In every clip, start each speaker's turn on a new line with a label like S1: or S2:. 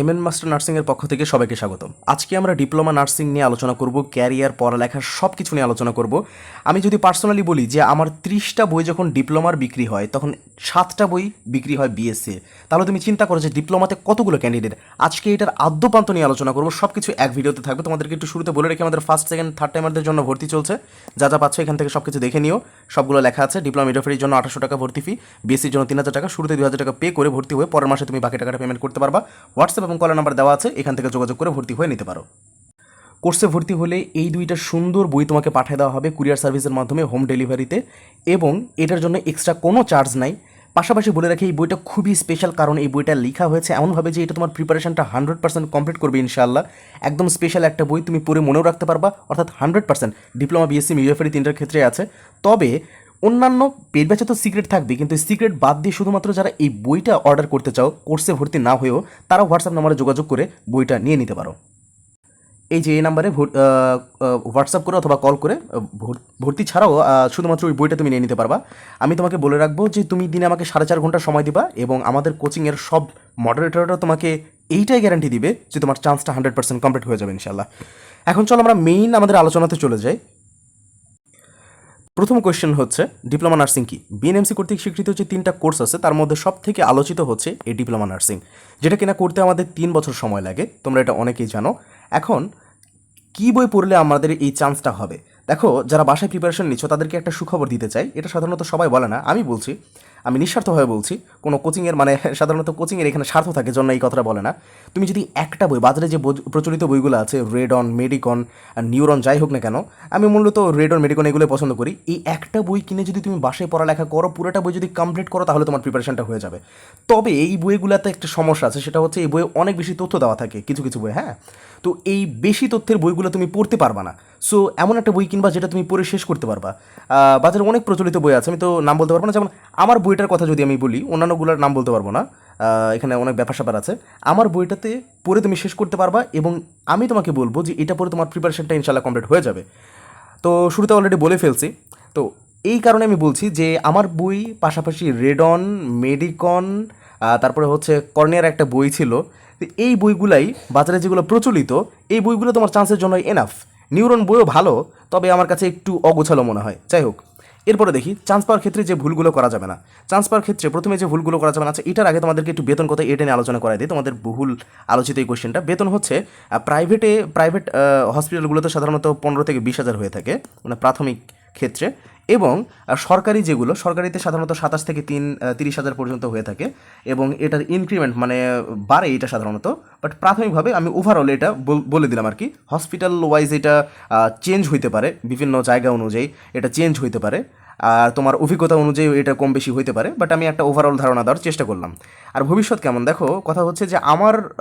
S1: M N master নার্সিংয়ের পক্ষ থেকে সবাইকে স্বাগতম। আজকে আমরা ডিপ্লোমা নার্সিং নিয়ে আলোচনা করব, ক্যারিয়ার, পড়ালেখা সব কিছু নিয়ে আলোচনা করব। আমি যদি পার্সোনালি বলি যে আমার ত্রিশটা বই যখন ডিপ্লোমার বিক্রি হয়, তখন সাতটা বই বিক্রি হয় বিএসসি তাহলে তুমি চিন্তা করো যে ডিপ্লোমাতে কতগুলো ক্যান্ডিডেট আজকে এটার আদ্যপান্ত নিয়ে আলোচনা করব সব কিছু এক ভিডিওতে থাকবে। তোমাদেরকে একটু শুরুতে বলে রেখে আমাদের ফার্স্ট সেকেন্ড থার্ড টাইমারদের জন্য ভর্তি চলছে। যা যা পাচ্ছ এখান থেকে সব কিছু দেখে নিও। সবগুলো লেখা আছে, ডিপ্লোমা মিডোফারির জন্য আঠাশো টাকা ভর্তি ফি বিএসসির জন্য তিন হাজার টাকা। শুরুতে দুই হাজার টাকা পে করে ভর্তি হয়ে পরের মাসে তুমি বাকি টাকাটা পেমেন্ট করতে পারবা। হোয়াটসঅ্যাপ এবং কলের নাম্বার দেওয়া আছে, এখান থেকে যোগাযোগ করে ভর্তি হয়ে নিতে পারো। কোর্সে ভর্তি হলে এই দুইটা সুন্দর বই তোমাকে পাঠিয়ে দেওয়া হবে কুরিয়ার সার্ভিসের মাধ্যমে, হোম ডেলিভারিতে, এবং এটার জন্য এক্সট্রা কোনো চার্জ নাই। পাশাপাশি বলে রাখি, এই বইটা খুবই স্পেশাল কারণ এই বইটা লেখা হয়েছে এমনভাবে যে এটা তোমার প্রিপারেশনটা হান্ড্রেড পার্সেন্ট কমপ্লিট করবে ইনশাআল্লাহ। একদম স্পেশাল একটা বই তুমি পড়ে মনেও রাখতে পারবা, অর্থাৎ হান্ড্রেড পার্সেন্ট ডিপ্লোমা বিএসসি মিডিয়াফারি তিনটার ক্ষেত্রে আছে। তবে অন্যান্য পেড ব্যাচে তো সিক্রেট থাকবে, কিন্তু সিক্রেট বাদ দিয়ে শুধুমাত্র যারা এই বইটা অর্ডার করতে চাও কোর্সে ভর্তি না হয়েও, তারা হোয়াটসঅ্যাপ নাম্বারে যোগাযোগ করে বইটা নিয়ে নিতে পারো। এই যে এই নাম্বারে হোয়াটসঅ্যাপ করে অথবা কল করে ভর্তি ছাড়াও শুধুমাত্র ওই বইটা তুমি নিয়ে নিতে পারবা। আমি তোমাকে বলে রাখব যে তুমি দিনে আমাকে সাড়ে চার ঘণ্টা সময় দিবা এবং আমাদের কোচিংয়ের সব মডারেটররা তোমাকে এইটাই গ্যারান্টি দিবে যে তোমার চান্সটা হান্ড্রেড পার্সেন্ট কমপ্লিট হয়ে যাবে ইনশাল্লাহ এখন চলো আমরা মেইন আমাদের আলোচনাতে চলে যাই। প্রথম কোয়েশ্চেন হচ্ছে ডিপ্লোমা নার্সিং কি? বিএনএমসি কর্তৃক স্বীকৃত যে তিনটা কোর্স আছে, তার মধ্যে সব থেকে আলোচিত হচ্ছে এই ডিপ্লোমা নার্সিং যেটা কিনা করতে আমাদের তিন বছর সময় লাগে, তোমরা এটা অনেকেই জানো। এখন, কী বই পড়লে আমাদের এই চান্সটা হবে? দেখো, যারা বাসায় প্রিপারেশন নিচ্ছ, তাদেরকে একটা সুখবর দিতে চাই, এটা সাধারণত সবাই বলে না, আমি বলছি। আমি নিঃস্বার্থভাবে বলছি, কোনো কোচিংয়ের মানে সাধারণত কোচিংয়ের এখানে স্বার্থ থাকে, জন্য এই কথাটা বলে না। তুমি যদি একটা বই, বাজারে যে প্রচলিত বইগুলো আছে রেডন মেডিকন নিউরন যাই হোক না কেন, আমি মূলত রেডন মেডিকন এগুলো পছন্দ করি। এই একটা বই কিনে যদি তুমি বাসায় পড়ালেখা করো, পুরোটা বই যদি কমপ্লিট করো, তাহলে তোমার প্রিপারেশনটা হয়ে যাবে। তবে এই বইগুলোতে একটা সমস্যা আছে, সেটা হচ্ছে এই বইয়ে অনেক বেশি তথ্য দেওয়া থাকে, কিছু কিছু বই হ্যাঁ? তো এই বেশি তথ্যের বইগুলো তুমি পড়তে পারবা না। সো, এমন একটা বই কিনবা যেটা তুমি পড়ে শেষ করতে পারবা। বাজারে অনেক প্রচলিত বই আছে, আমি তো নাম বলতে পারব না, যেমন আমার বইটার কথা যদি আমি বলি, অন্যান্যগুলোর নাম বলতে পারব না। এখানে অনেক ব্যাপার স্যাপার আছে। আমার বইটাতে পড়ে তুমি শেষ করতে পারবা এবং আমি তোমাকে বলব যে এটা পড়ে তোমার প্রিপারেশনটা ইনশাল্লাহ কমপ্লিট হয়ে যাবে। তো শুরুতে অলরেডি বলে ফেলছি। তো এই কারণে আমি বলছি যে আমার বই পাশাপাশি রেডন মেডিকন তারপরে হচ্ছে কর্নিয়ার একটা বই ছিল। এই বইগুলাই বাজারে যেগুলো প্রচলিত, এই বইগুলো তোমার চান্সের জন্য এনাফ নিউরন বইও ভালো, তবে আমার কাছে একটু অগোছালো মনে হয়। যাই হোক। এরপরে দেখি চান্স পাওয়ার ক্ষেত্রে যে ভুলগুলো করা যাবে না। চান্স পাওয়ার ক্ষেত্রে প্রথমে যে ভুলগুলো করা যাবে না আচ্ছা এটার আগে তোমাদেরকে একটু বেতন কথা এটা নিয়ে আলোচনা করাই দিই। তোমাদের বহুল আলোচিত এই কোয়েশ্চেনটা বেতন হচ্ছে প্রাইভেটে প্রাইভেট হসপিটালগুলোতে সাধারণত পনেরো থেকে বিশ হাজার হয়ে থাকে। মানে প্রাথমিক ক্ষেত্রে এবং সরকারি যেগুলো, সরকারিতে সাধারণত সাতাশ থেকে তিন তিরিশ হাজার পর্যন্ত হয়ে থাকে এবং এটার ইনক্রিমেন্ট মানে বাড়ে এটা সাধারণত বাট প্রাথমিকভাবে আমি ওভারঅল এটা বলে দিলাম আর কি। হসপিটাল ওয়াইজ এটা চেঞ্জ হইতে পারে বিভিন্ন জায়গা অনুযায়ী এটা চেঞ্জ হইতে পারে। আর তোমার অভিজ্ঞতা অনুযায়ী এটা কম বেশি হইতে পারে বাট আমি একটা ওভারঅল ধারণা দেওয়ার চেষ্টা করলাম। আর ভবিষ্যৎ কেমন? দেখো, কথা হচ্ছে যে আমার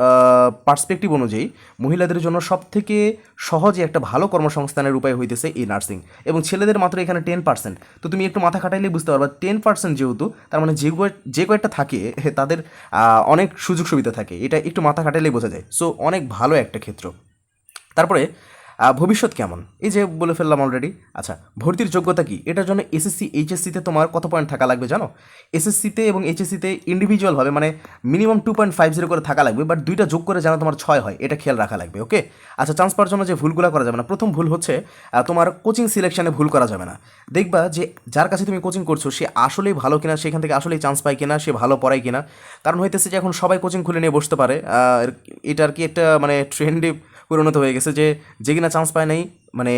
S1: পার্সপেক্টিভ অনুযায়ী মহিলাদের জন্য সব থেকে সহজে একটা ভালো কর্মসংস্থানের উপায় হইতেছে এই নার্সিং এবং ছেলেদের মাত্র এখানে টেন পার্সেন্ট তো তুমি একটু মাথা খাটাইলে বুঝতে পারবা টেন পার্সেন্ট যেহেতু, তার মানে যে যে কয়েকটা থাকে, তাদের অনেক সুযোগ সুবিধা থাকে। এটা একটু মাথা খাটাইলেই বোঝা যায়। সো অনেক ভালো একটা ক্ষেত্র। তারপরে ভবিষ্যৎ কেমন? এই যে বলে ফেললাম অলরেডি আচ্ছা ভর্তির যোগ্যতা কি? এটার জন্য এসএসসি এইচএসসিতে তোমার কত পয়েন্ট থাকা লাগবে জানো? এসএসসিতে এবং এইচএসসিতে ইন্ডিভিজুয়াল হবে মানে minimum two point five zero করে থাকা লাগবে বাট দুইটা যোগ করে যেন তোমার ছয় হয়, এটা খেয়াল রাখা লাগবে ওকে আচ্ছা চান্স পাওয়ার জন্য যে ভুলগুলো করা যাবে না। প্রথম ভুল হচ্ছে তোমার কোচিং সিলেকশনে ভুল করা যাবে না। দেখবা যে যার কাছে তুমি কোচিং করছ, সে আসলেই ভালো কিনা, সেখান থেকে আসলেই চান্স পায় কিনা, সে ভালো পড়ায় কিনা। কারণ হইতেছে যে এখন সবাই কোচিং খুলে নিয়ে বসতে পারে এটা আর কি একটা মানে ট্রেন্ডে পরিণত হয়ে গেছে যে যে কিনা চান্স পায় নাই মানে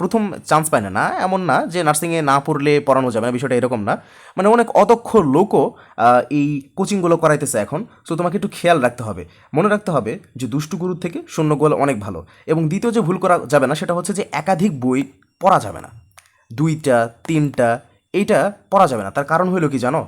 S1: প্রথম চান্স পায় না না, এমন না যে নার্সিংয়ে না পড়লে পড়ানো যাবে না, বিষয়টা এরকম না। মানে অনেক অদক্ষ লোকও এই কোচিংগুলো করাইতেছে এখন। সো তোমাকে একটু খেয়াল রাখতে হবে। মনে রাখতে হবে যে দুষ্টু গুরুর থেকে শূন্য গোল অনেক ভালো। এবং দ্বিতীয় যে ভুল করা যাবে না, সেটা হচ্ছে যে একাধিক বই পড়া যাবে না। দুইটা, তিনটা, এইটা পড়া যাবে না। তার কারণ হইল কি জানো?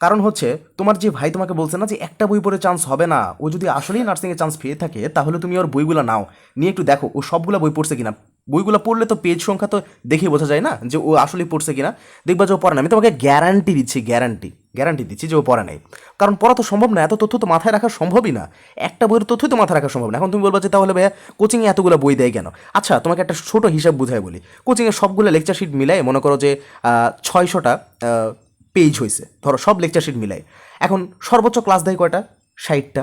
S1: কারণ হচ্ছে, তোমার যে ভাই তোমাকে বলছে না যে একটা বই পড়ে চান্স হবে না, ও যদি আসলেই নার্সিংয়ে চান্স পেয়ে থাকে, তাহলে তুমি ওর বইগুলো নাও। নিয়ে একটু দেখো, ও সবগুলো বই পড়ছে কিনা। বইগুলো পড়লে তো পেজ সংখ্যা তো দেখেই বোঝা যায় না যে ও আসলেই পড়ছে কিনা। দেখবা যে ও পড়ে না। আমি তোমাকে গ্যারান্টি দিচ্ছি গ্যারান্টি গ্যারান্টি দিচ্ছি যে ও পড়ে নাই। কারণ পড়া তো সম্ভব না, এত তথ্য তো মাথায় রাখা সম্ভবই না। একটা বইয়ের তথ্যই তো মাথায় রাখা সম্ভব না। এখন তুমি বলবা যে তাহলে ভাইয়া কোচিংয়ে এতগুলো বই দেয় কেন? আচ্ছা তোমাকে একটা ছোটো হিসাব বুঝাই বলি। কোচিংয়ে সবগুলো লেকচার শিট মিলাই মনে করো যে ছয়শোটা পেজ হয়েছে ধরো সব লেকচার শিট মিলাই। এখন সর্বোচ্চ ক্লাস দেয় কয়টা? ষাটটা।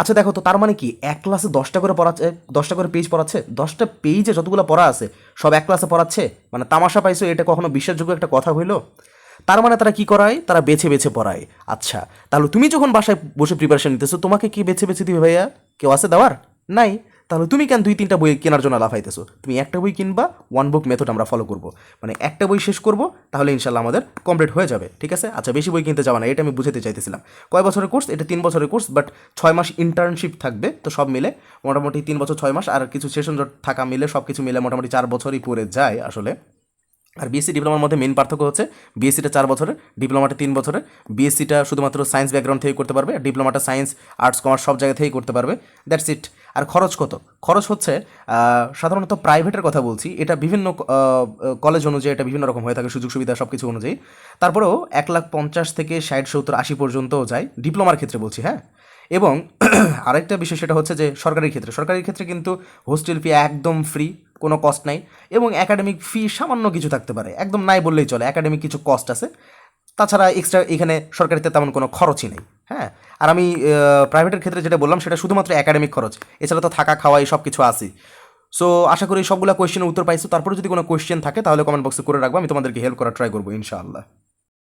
S1: আচ্ছা দেখো তো, তার মানে কি এক ক্লাসে দশটা করে পড়াচ্ছে, দশটা করে পেজ পড়াচ্ছে? দশটা পেজে যতগুলো পড়া আছে, সব এক ক্লাসে পড়াচ্ছে? মানে তামাশা পাইছো, এটা কখনো বিশ্বাসযোগ্য একটা কথা হইল? তার মানে তারা কি করায়? তারা বেছে বেছে পড়ায়। আচ্ছা তাহলে তুমি যখন বাসায় বসে প্রিপারেশন নিতেছো, তোমাকে কি বেছে বেছে দিবে ভাইয়া? কেউ আছে দেওয়ার? নাই? তাহলে তুমি কেন দুই, তিনটা বই কেনার জন্য লাফাইতেছো? তুমি একটা বই কিনবা ওয়ান বুক মেথড আমরা ফলো করব। মানে একটা বই শেষ করব, তাহলে ইনশাল্লাহ আমাদের কমপ্লিট হয়ে যাবে, ঠিক আছে? আচ্ছা বেশি বই কিনতে যাওয়া না, এটা আমি বুঝাতে চাইতেছিলাম। কয় বছরের কোর্স এটা তিন বছরের কোর্স বাট ছয় মাস ইন্টার্নশিপ থাকবে, তো সব মিলে মোটামুটি তিন বছর, ছয় মাস, আর কিছু সেশন জট থাকা মিলে সব কিছু মিলে মোটামুটি চার বছরই পড়ে যায় আসলে। আর বিএসসি ডিপ্লোমার মধ্যে মেন পার্থক্য হচ্ছে বিএসসিটা চার বছরের ডিপ্লোমাটা তিন বছরের। বিএসসিটা শুধুমাত্র সায়েন্স ব্যাকগ্রাউন্ড থেকে করতে পারবে ডিপ্লোমাটা সায়েন্স আর্টস কমার্স সব জায়গা থেকেই করতে পারবে। দ্যাটস ইট আর খরচ কত? খরচ হচ্ছে সাধারণত প্রাইভেটের কথা বলছি, এটা বিভিন্ন কলেজ অনুযায়ী এটা বিভিন্ন রকম হয়ে থাকে সুযোগ সুবিধা সব কিছু অনুযায়ী। তারপরেও এক লাখ পঞ্চাশ থেকে ষাট, সত্তর, আশি পর্যন্তও যায় ডিপ্লোমার ক্ষেত্রে বলছি হ্যাঁ? এবং আরেকটা বিষয় সেটা হচ্ছে যে সরকারি ক্ষেত্রে। সরকারি ক্ষেত্রে কিন্তু হোস্টেল ফি একদম ফ্রি কোনো কস্ট নাই এবং একাডেমিক ফি সামান্য কিছু থাকতে পারে। একদম নাই বললেই চলে একাডেমিক কিছু কস্ট আছে। তাছাড়া এক্সট্রা এখানে সরকারিতে তেমন কোনো খরচই নেই হ্যাঁ? আর আমি প্রাইভেটের ক্ষেত্রে যেটা বললাম সেটা শুধুমাত্র একাডেমিক খরচ, এছাড়া তো থাকা, খাওয়া এই সব কিছু আসি সো আশা করি সবগুলো কোয়েশ্চেনের উত্তর পাইছো। তারপরে যদি কোনো কোয়েশ্চেন থাকে, তাহলে কমেন্ট বক্সে করে রাখব, আমি তোমাদেরকে হেল্প করার ট্রাই করব, ইনশাআল্লাহ।